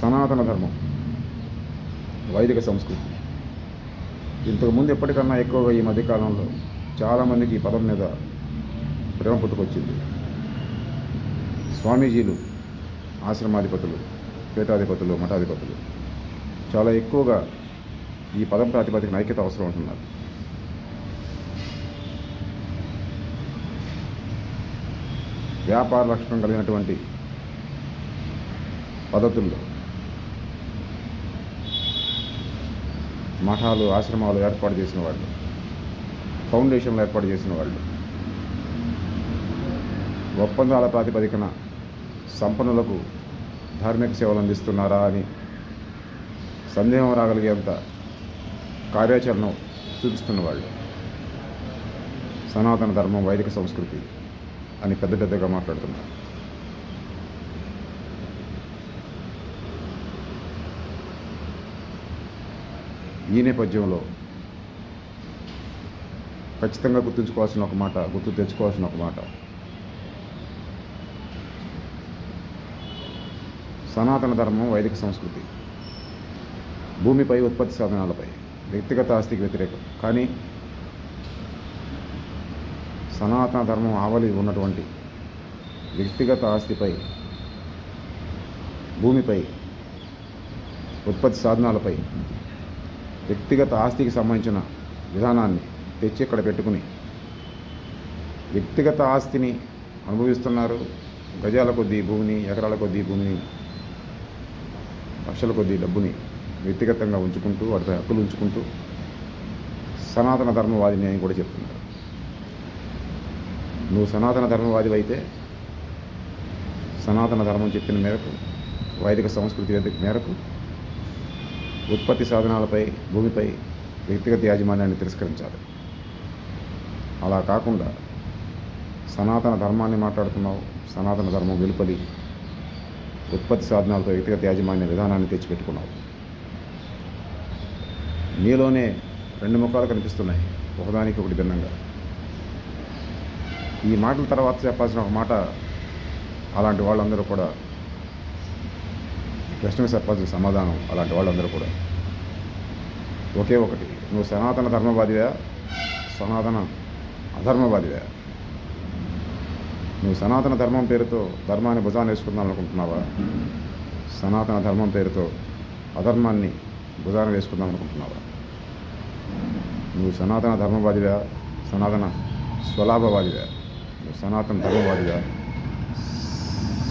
సనాతన ధర్మం వైదిక సంస్కృతి. ఇంతకుముందు ఎప్పటికన్నా ఎక్కువగా ఈ మధ్యకాలంలో చాలామందికి ఈ పదం మీద ప్రేమ పుట్టుకొచ్చింది. స్వామీజీలు ఆశ్రమాధిపతులు పీఠాధిపతులు మఠాధిపతులు చాలా ఎక్కువగా ఈ పదం ప్రాతిపదికన ఐక్యత అవసరం అంటున్నారు. వ్యాపార లక్షణం కలిగినటువంటి పద్ధతుల్లో మఠాలు ఆశ్రమాలు ఏర్పాటు చేసిన వాళ్ళు. ఫౌండేషన్లు ఏర్పాటు చేసిన వాళ్ళు. ఒప్పందాల ప్రాతిపదికన సంపన్నులకు ధార్మిక సేవలు అందిస్తున్నారా అని సందేహం రాగలిగేంత కార్యాచరణ చూపిస్తున్న వాళ్ళు. సనాతన ధర్మం వైదిక సంస్కృతి అని పెద్ద పెద్దగా మాట్లాడుతున్నారు. ఈ నేపథ్యంలో ఖచ్చితంగా గుర్తుంచుకోవాల్సిన ఒక మాట గుర్తు తెచ్చుకోవాల్సిన ఒక మాట. సనాతన ధర్మం వైదిక సంస్కృతి. భూమిపై ఉత్పత్తి సాధనాలపై వ్యక్తిగత ఆస్తికి వ్యతిరేకం. కానీ సనాతన ధర్మం ఆవలి ఉన్నటువంటి వ్యక్తిగత ఆస్తిపై భూమిపై ఉత్పత్తి సాధనాలపై వ్యక్తిగత ఆస్తికి సంబంధించిన విధానాన్ని తెచ్చి ఇక్కడ పెట్టుకుని వ్యక్తిగత ఆస్తిని అనుభవిస్తున్నారు. గజాల కొద్దీ భూమిని ఎకరాల కొద్దీ భూమిని లక్షల కొద్దీ డబ్బుని వ్యక్తిగతంగా ఉంచుకుంటూ వాటిపై హక్కులు ఉంచుకుంటూ సనాతన ధర్మవాదిని అని కూడా చెప్తున్నారు. నువ్వు సనాతన ధర్మవాది అయితే సనాతన ధర్మం చెప్పిన మేరకు వైదిక సంస్కృతి మేరకు ఉత్పత్తి సాధనాలపై భూమిపై వ్యక్తిగత యాజమాన్యాన్ని తిరస్కరించాలి. అలా కాకుండా సనాతన ధర్మాన్ని మాట్లాడుతున్నావు సనాతన ధర్మం వెలుపలి ఉత్పత్తి సాధనాలతో వ్యక్తిగత యాజమాన్య విధానాన్ని తెచ్చిపెట్టుకున్నావు. నీలోనే రెండు ముఖాలు కనిపిస్తున్నాయి ఒకదానికి ఒకటి భిన్నంగా. ఈ మాటల తర్వాత చెప్పాల్సిన ఒక మాట అలాంటి వాళ్ళందరూ కూడా ప్రశ్నకు చెప్పాల్సిన సమాధానం అలాంటి వాళ్ళందరూ కూడా. ఒకే ఒకటి నువ్వు సనాతన ధర్మవాదివా? సనాతన అధర్మవాదివా? నువ్వు సనాతన ధర్మం పేరుతో ధర్మాన్ని భుజాన్ని వేసుకుందాం అనుకుంటున్నావా? సనాతన ధర్మం పేరుతో అధర్మాన్ని భుజాన వేసుకుందాం అనుకుంటున్నావా? నువ్వు సనాతన ధర్మవాదివా? సనాతన స్వలాభవాదివా? నువ్వు సనాతన ధర్మవాదివా?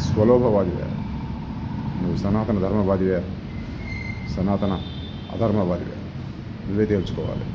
స్వలోభవాదివా? నువ్వు సనాతన ధర్మవాదివే. సనాతన అధర్మవాదివే. నువ్వే తేల్చుకోవాలి.